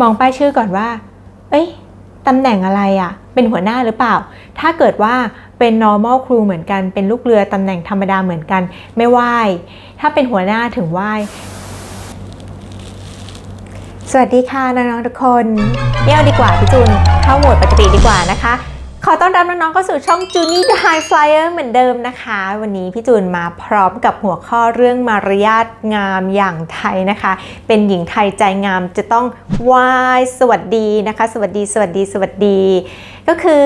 มองป้ายชื่อก่อนว่า เอ้ยตำแหน่งอะไรอะ่ะ เป็นหัวหน้าหรือเปล่า ถ้าเกิดว่าเป็น normal crew เหมือนกัน เป็นลูกเรือตำแหน่งธรรมดาเหมือนกัน ไม่ไหวถ้าเป็นหัวหน้าถึงไหวสวัสดีค่ะน้องๆทุกคนเยี่ยวดีกว่าพี่จูนเข้าโหมดปกติดีกว่านะคะ ขอต้อนรับน้องๆเข้าสู่ช่องจูนี่ The High Flyer เหมือนเดิมนะคะ วันนี้พี่จูนมาพร้อมกับหัวข้อเรื่องมารยาทงามอย่างไทยนะคะ เป็นหญิงไทยใจงามจะต้องไหว้สวัสดีนะคะ สวัสดี สวัสดี สวัสดี ก็คือ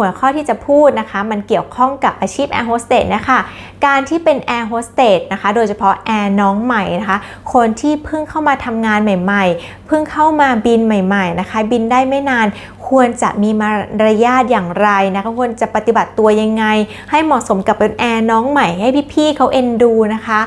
หัวข้อที่จะพูดนะคะ มันเกี่ยวข้องกับอาชีพแอร์โฮสเตสนะคะ การที่เป็นแอร์โฮสเตสนะคะ โดยเฉพาะแอร์น้องใหม่นะคะ คนที่เพิ่งเข้ามาทำงานใหม่ ๆ เพิ่งเข้ามาบินใหม่ ๆ นะคะ บินได้ไม่นาน ควรจะมีมารยาทอย่างไรนะคะควรจะปฏิบัติตัวยังไง ให้เหมาะสมกับเป็นแอร์น้องใหม่ให้พี่ๆเขาเอ็นดูนะคะ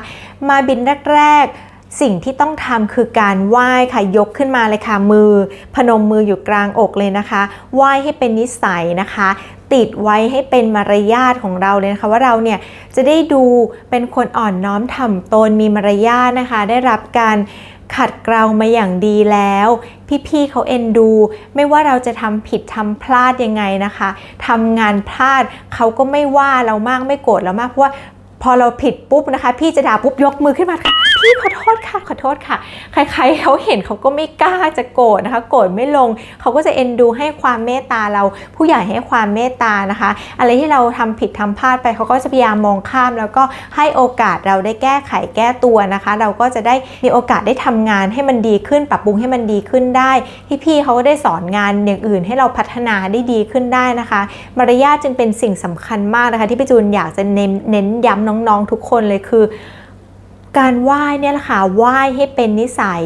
มาบินแรกๆสิ่งที่ต้องทำคือการไหว้ค่ะยกขึ้นมาเลยค่ะมือ พนมมืออยู่กลางอกเลยนะคะไหว้ให้เป็นนิสัยนะคะ ติดไว้ให้เป็นมารยาทของเราเลยนะคะ ว่าเราเนี่ยจะได้ดูเป็นคนอ่อนน้อมถ่อมตนมีมารยาทนะคะ ได้รับการ ขัดเกลามาอย่างดีแล้ว พี่ๆเขาเอ็นดู ไม่ว่าเราจะทำผิดทำพลาดยังไงนะคะทำงานพลาดเขาก็ไม่ว่าเรามากไม่โกรธเรามากเพราะว่าพอเราผิดปุ๊บนะคะ พี่จะด่าปุ๊บยกมือขึ้นมาค่ะ พี่ขอโทษค่ะขอโทษค่ะ ใคร ๆเขาเห็นเขาก็ไม่กล้าจะโกรธนะคะ โกรธไม่ลงเขาก็จะเอ็นดูให้ความเมตตาเราผู้ใหญ่ให้ความเมตตานะคะ อะไรที่เราทำผิดทำพลาดไปเขาก็จะพยายามมองข้าม แล้วก็ให้โอกาสเราได้แก้ไขแก้ตัวนะคะ เราก็จะได้มีโอกาสได้ทำงานให้มันดีขึ้น ปรับปรุงให้มันดีขึ้นได้พี่เขาก็ได้สอนงานอย่างอื่น ให้เราพัฒนาได้ดีขึ้นได้นะคะ มารยาทจึงเป็นสิ่งสำคัญมากนะคะ ที่พี่จูนอยากจะเน้นเน้นย้ำน้องๆทุกคนเลยคือ การไหว้เนี่ยแหละค่ะไหว้ให้เป็นนิสัย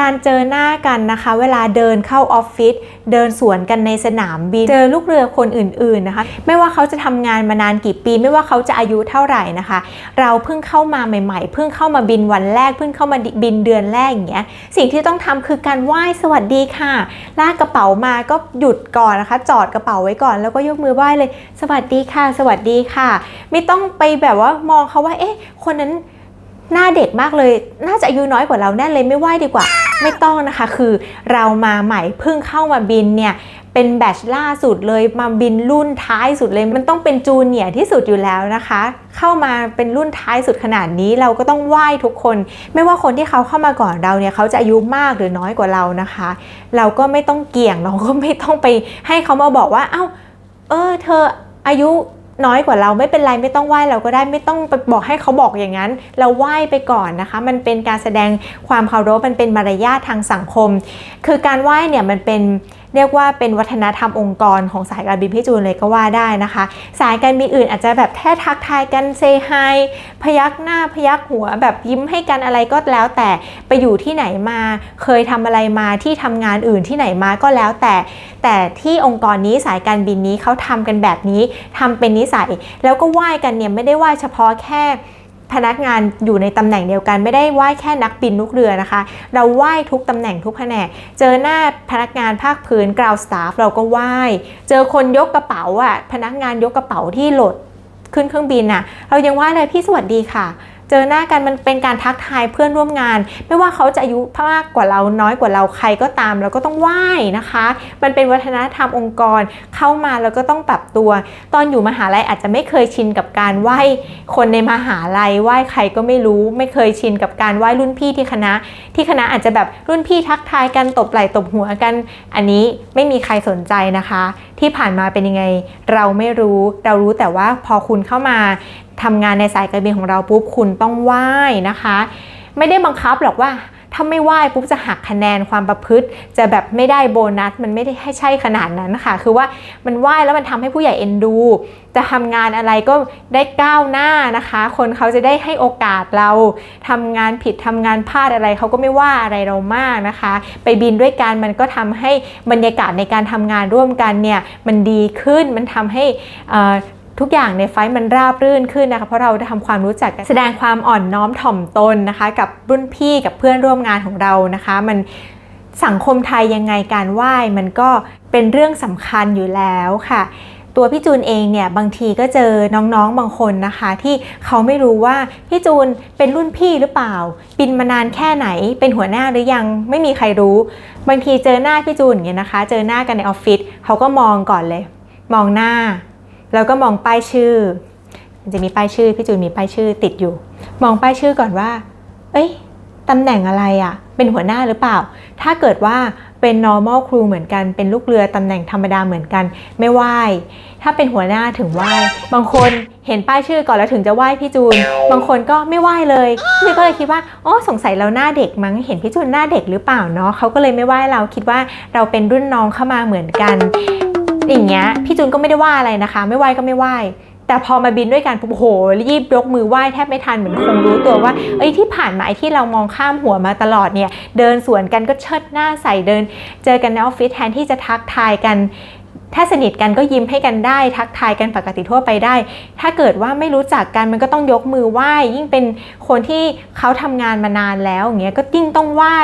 การเจอหน้ากันนะคะ เวลาเดินเข้าออฟฟิศเดินสวนกันในสนามบินเจอลูกเรือคนอื่นๆนะคะ ไม่ว่าเขาจะทำงานมานานกี่ปี ไม่ว่าเขาจะอายุเท่าไหร่นะคะ เราเพิ่งเข้ามาใหม่ ๆ เพิ่งเข้ามาบินวันแรกเพิ่งเข้ามาบินเดือนแรกอย่างเงี้ยสิ่งที่ต้องทำคือการไหว้สวัสดีค่ะลากกระเป๋ามาก็หยุดก่อนนะคะ จอดกระเป๋าไว้ก่อน แล้วก็ยกมือไหว้เลย สวัสดีค่ะ สวัสดีค่ะ ไม่ต้องไปแบบว่ามองเขาว่าเอ๊ะคนนั้น หน้าเด็กมากเลย น่าจะอายุน้อยกว่าเราแน่เลยไม่ไหวดีกว่า ไม่ต้องนะคะ คือเรามาใหม่เพิ่งเข้ามาบินเนี่ยเป็นแบชล่าสุดเลยมาบินรุ่นท้ายสุดเลยมันต้องเป็นจูเนียร์ที่สุดอยู่แล้วนะคะ เข้ามาเป็นรุ่นท้ายสุดขนาดนี้เราก็ต้องไหว้ทุกคน ไม่ว่าคนที่เขาเข้ามาก่อนเราเนี่ยเขาจะอายุมากหรือน้อยกว่าเรานะคะ เราก็ไม่ต้องเกี่ยงเราก็ไม่ต้องไปให้เขามาบอกว่าเอ้าเออเธออายุ น้อยกว่าเราไม่เป็นไรไม่ต้องไหว้เราก็ได้ไม่ต้องบอกให้เขาบอกอย่างนั้น เราไหว้ไปก่อนนะคะ มันเป็นการแสดงความเคารพมันเป็นมารยาททางสังคม คือการไหว้เนี่ยมันเป็น เรียกว่าเป็นวัฒนธรรมองค์กรของสายการบินพี่จูนเลยก็ว่าได้นะคะ สายการบินอื่นอาจจะแบบแค่ทักทายกันเซฮายพยักหน้าพยักหัวแบบยิ้มให้กันอะไรก็แล้วแต่ไปอยู่ที่ไหนมา เคยทำอะไรมาที่ทำงานอื่นที่ไหนมาก็แล้วแต่ แต่ที่องค์กรนี้สายการบินนี้เขาทำกันแบบนี้ทำเป็นนิสัย แล้วก็ไหว้กันเนี่ยไม่ได้ไหว้เฉพาะแค่ พนักงานอยู่ในตำแหน่งเดียวกันไม่ได้ไหว้แค่นักบินลูกเรือนะคะ เราไหว้ทุกตำแหน่งทุกแผนก เจอหน้าพนักงานภาคพื้นกราวสตาฟเราก็ไหว้เจอคนยกกระเป๋าอะพนักงานยกกระเป๋าที่โหลดขึ้นเครื่องบินอะ เรายังไหว้เลยพี่สวัสดีค่ะ เจอหน้ากันมันเป็นการทักทายเพื่อนร่วมงาน ไม่ว่าเขาจะอายุมากกว่าเราน้อยกว่าเราใครก็ตามเราก็ต้องไหว้นะคะ มันเป็นวัฒนธรรมองค์กรเข้ามาแล้วก็ต้องปรับตัว ตอนอยู่มหาลัยอาจจะไม่เคยชินกับการไหว้คนในมหาลัยไหว้ใครก็ไม่รู้ ไม่เคยชินกับการไหว้รุ่นพี่ที่คณะ ที่คณะอาจจะแบบรุ่นพี่ทักทายกันตบไหล่ตบหัวกัน อันนี้ไม่มีใครสนใจนะคะ ที่ผ่านมาเป็นยังไง เราไม่รู้เรารู้แต่ว่าพอคุณเข้ามา ทำงานในสายการบินของเราปุ๊บคุณต้องไหว้นะคะ ไม่ได้บังคับหรอกว่าถ้าไม่ไหว้ปุ๊บจะหักคะแนนความประพฤติ จะแบบไม่ได้โบนัส มันไม่ได้ให้ใช่ขนาดนั้นนะคะคือว่ามันไหว้แล้วมันทำให้ผู้ใหญ่เอ็นดู จะทำงานอะไรก็ได้ก้าวหน้านะคะ คนเขาจะได้ให้โอกาสเราทำงานผิดทำงานพลาดอะไรเขาก็ไม่ว่าอะไรเรามากนะคะ ไปบินด้วยกันมันก็ทำให้บรรยากาศในการทำงานร่วมกันเนี่ยมันดีขึ้นมันทำให้อ่อ ทุกอย่างในไฟล์มันราบรื่นขึ้นนะคะเพราะเราได้ทำความรู้จักกันแสดงความอ่อนน้อมถ่อมตนนะคะ กับรุ่นพี่กับเพื่อนร่วมงานของเรานะคะ มันสังคมไทยยังไงการไหว้มันก็เป็นเรื่องสำคัญอยู่แล้วค่ะ ตัวพี่จูนเองเนี่ยบางทีก็เจอน้องๆบางคนนะคะ ที่เขาไม่รู้ว่าพี่จูนเป็นรุ่นพี่หรือเปล่า บินมานานแค่ไหนเป็นหัวหน้าหรือยังไม่มีใครรู้ บางทีเจอหน้าพี่จูนอย่างเงี้ยนะคะ เจอหน้ากันในออฟฟิศเขาก็มองก่อนเลย มองหน้า แล้วก็มองป้ายชื่อจะมีป้ายชื่อพี่จูนมีป้ายชื่อติดอยู่ มองป้ายชื่อก่อนว่า เอ้ยตำแหน่งอะไรอะ่ะ เป็นหัวหน้าหรือเปล่า ถ้าเกิดว่าเป็น normal crew เหมือนกัน เป็นลูกเรือตำแหน่งธรรมดาเหมือนกัน ไม่ไหว้ถ้าเป็นหัวหน้าถึงไหว้บางคนเห็นป้ายชื่อก่อนแล้วถึงจะไหว้พี่จูน บางคนก็ไม่ไหว้เลยพี่ก็เลยคิดว่าอ๋อสงสัยเราหน้าเด็กมั้ง เห็นพี่จูนหน้าเด็กหรือเปล่าเนาะเขาก็เลยไม่ไหว้เราคิดว่าเราเป็นรุ่นน้องเข้ามาเหมือนกัน อย่างเงี้ยพี่จูนก็ไม่ได้ว่าอะไรนะคะ ไม่ไหวก็ไม่ไหวแต่พอมาบินด้วยกันปุ๊บโหรีบยกมือไหว้แทบไม่ทันเหมือนคงรู้ตัวว่า เอ้ยที่ผ่านมาไอ้ที่เรามองข้ามหัวมาตลอดเนี่ย เดินสวนกันก็เชิดหน้าใส่เดิน เจอกันในออฟฟิศแทนที่จะทักทายกัน ถ้าสนิทกันก็ยิ้มให้กันได้ ทักทายกันปกติทั่วไปได้ ถ้าเกิดว่าไม่รู้จักกันมันก็ต้องยกมือไหว้ ยิ่งเป็นคนที่เขาทำงานมานานแล้วอย่างเงี้ยก็ยิ่งต้องไหว้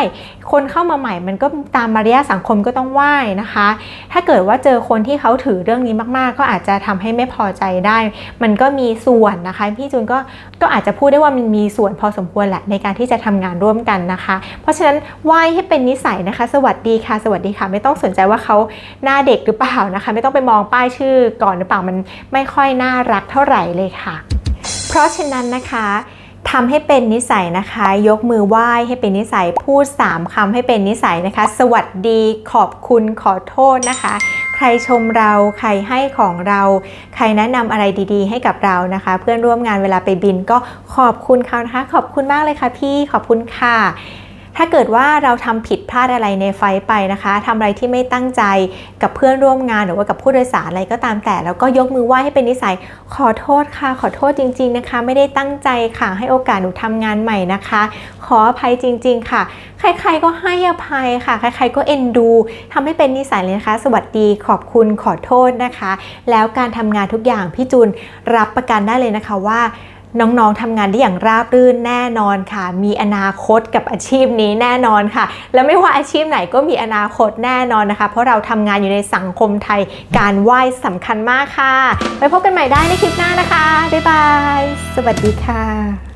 คนเข้ามาใหม่มันก็ตามมารยาสังคมก็ต้องไหว้นะคะ ถ้าเกิดว่าเจอคนที่เขาถือเรื่องนี้มากๆ ก็อาจจะทำให้ไม่พอใจได้ มันก็มีส่วนนะคะ พี่จูนก็ก็อาจจะพูดได้ว่ามันมีส่วนพอสมควรแหละในการที่จะทำงานร่วมกันนะคะ เพราะฉะนั้นไหว้ให้เป็นนิสัยนะคะ สวัสดีค่ะ สวัสดีค่ะ ไม่ต้องสนใจว่าเขาหน้าเด็กหรือเปล่านะคะ ไม่ต้องไปมองป้ายชื่อก่อนหรือเปล่ามันไม่ค่อยน่ารักเท่าไหร่เลยค่ะ เพราะฉะนั้นนะคะ ทำให้เป็นนิสัยนะคะ ยกมือไหว้ให้เป็นนิสัย พูด 3คำให้เป็นนิสัยนะคะ สวัสดี ขอบคุณขอโทษนะคะ ใครชมเราใครให้ของเรา ใครแนะนำอะไรดีๆ ให้กับเรานะคะ เพื่อนร่วมงานเวลาไปบินก็ขอบคุณเขานะคะ ขอบคุณมากเลยค่ะพี่ขอบคุณค่ะ ถ้าเกิดว่าเราทำผิดพลาดอะไรในไฟไปนะคะทำอะไรที่ไม่ตั้งใจกับเพื่อนร่วมงานหรือว่ากับผู้โดยสารอะไรก็ตามแต่ แล้วก็ยกมือไหว้ให้เป็นนิสัยขอโทษค่ะ ขอโทษจริง ๆนะคะ ไม่ได้ตั้งใจค่ะให้โอกาสหนูทำงานใหม่นะคะ ขออภัยจริง ๆ ค่ะ ใครๆก็ให้อภัยค่ะ ใครๆก็เอ็นดูทำให้เป็นนิสัยเลยนะคะ สวัสดีขอบคุณขอโทษนะคะ แล้วการทำงานทุกอย่างพี่จูนรับประกันได้เลยนะคะว่า น้องๆทำงานได้อย่างราบรื่นแน่นอนค่ะ มีอนาคตกับอาชีพนี้แน่นอนค่ะ แล้วไม่ว่าอาชีพไหนก็มีอนาคตแน่นอนนะคะ เพราะเราทำงานอยู่ในสังคมไทยการไหว้สำคัญมากค่ะ ไปพบกันใหม่ได้ในคลิปหน้านะคะ บ๊ายบาย สวัสดีค่ะ